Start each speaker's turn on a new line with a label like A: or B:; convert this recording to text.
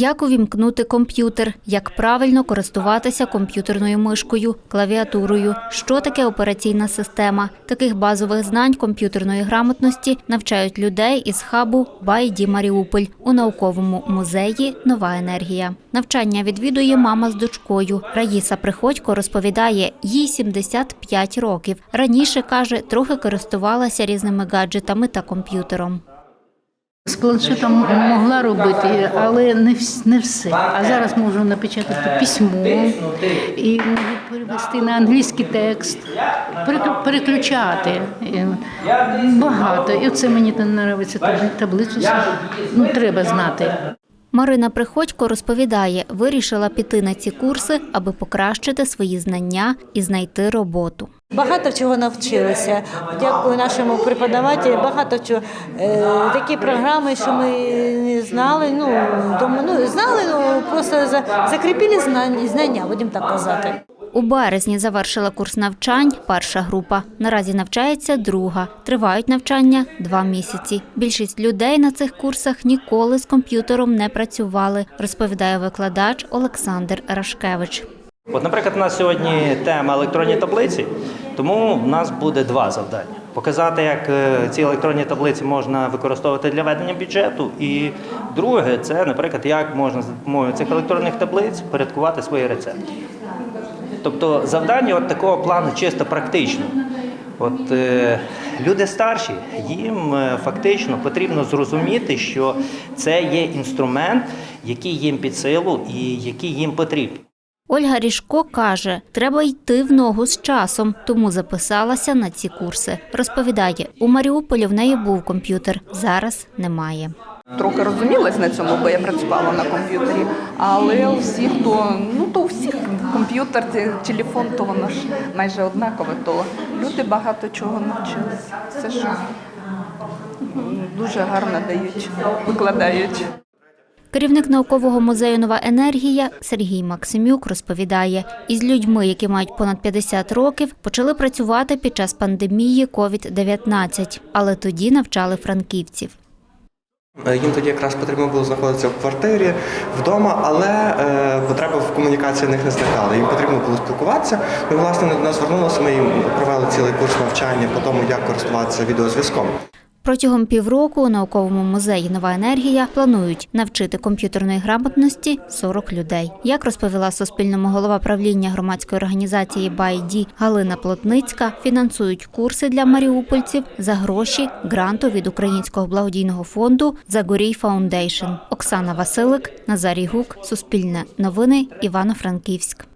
A: Як увімкнути комп'ютер, як правильно користуватися комп'ютерною мишкою, клавіатурою, що таке операційна система. Таких базових знань комп'ютерної грамотності навчають людей із хабу «Байді Маріуполь» у науковому музеї Нова енергія. Навчання відвідує мама з дочкою. Раїса Приходько розповідає, їй 75 років. Раніше каже, трохи користувалася різними гаджетами та комп'ютером.
B: З планшетом могла робити, але не не все. А зараз можу напечатати письмо і можу перевести на англійський текст, переклю- переключати. Багато. І це мені не подобається таблицю. Ну, треба знати.
A: Марина Приходько розповідає, вирішила піти на ці курси, аби покращити свої знання і знайти роботу.
C: Багато чого навчилися. Дякую нашому преподавателю. Багато чого е, такі програми, що ми не знали. Ну тому ну знали, ну просто за, закріпили знання, знання, будемо так казати.
A: У березні завершила курс навчань перша група. Наразі навчається друга. Тривають навчання два місяці. Більшість людей на цих курсах ніколи з комп'ютером не працювали, розповідає викладач Олександр Рашкевич.
D: От, наприклад, у нас сьогодні тема електронні таблиці, тому в нас буде два завдання: показати, як е, ці електронні таблиці можна використовувати для ведення бюджету. І друге, це, наприклад, як можна за допомогою цих електронних таблиць порядкувати свої рецепти. Тобто завдання от такого плану чисто практично. От е, люди старші, їм е, фактично потрібно зрозуміти, що це є інструмент, який їм під силу і який їм потрібен.
A: Ольга Ріжко каже, треба йти в ногу з часом, тому записалася на ці курси. Розповідає, у Маріуполі в неї був комп'ютер, зараз немає.
E: Трохи розумілась на цьому, бо я працювала на комп'ютері. Але у всіх, то ну то комп'ютер, телефон, то воно ж майже однакове. То люди багато чого навчилися. Це ж дуже гарно дають, викладають.
A: Керівник наукового музею Нова енергія Сергій Максимюк розповідає, із людьми, які мають понад 50 років, почали працювати під час пандемії COVID-19, але тоді навчали франківців.
F: Е, Їм тоді якраз потрібно було знаходитися в квартирі, вдома, але е, потреба в комунікації в них не зникала. Їм потрібно було спілкуватися. Ми власне до нас звернулися. Ми їм провели цілий курс навчання по тому, як користуватися відеозв'язком.
A: Протягом півроку у науковому музеї Нова енергія планують навчити комп'ютерної грамотності 40 людей. Як розповіла Суспільному голова правління громадської організації «Байді» Галина Плотницька, фінансують курси для маріупольців за гроші гранту від Українського благодійного фонду «Загорій Фаундейшн». Оксана Василик, Назарій Гук, Суспільне новини, Івано-Франківськ.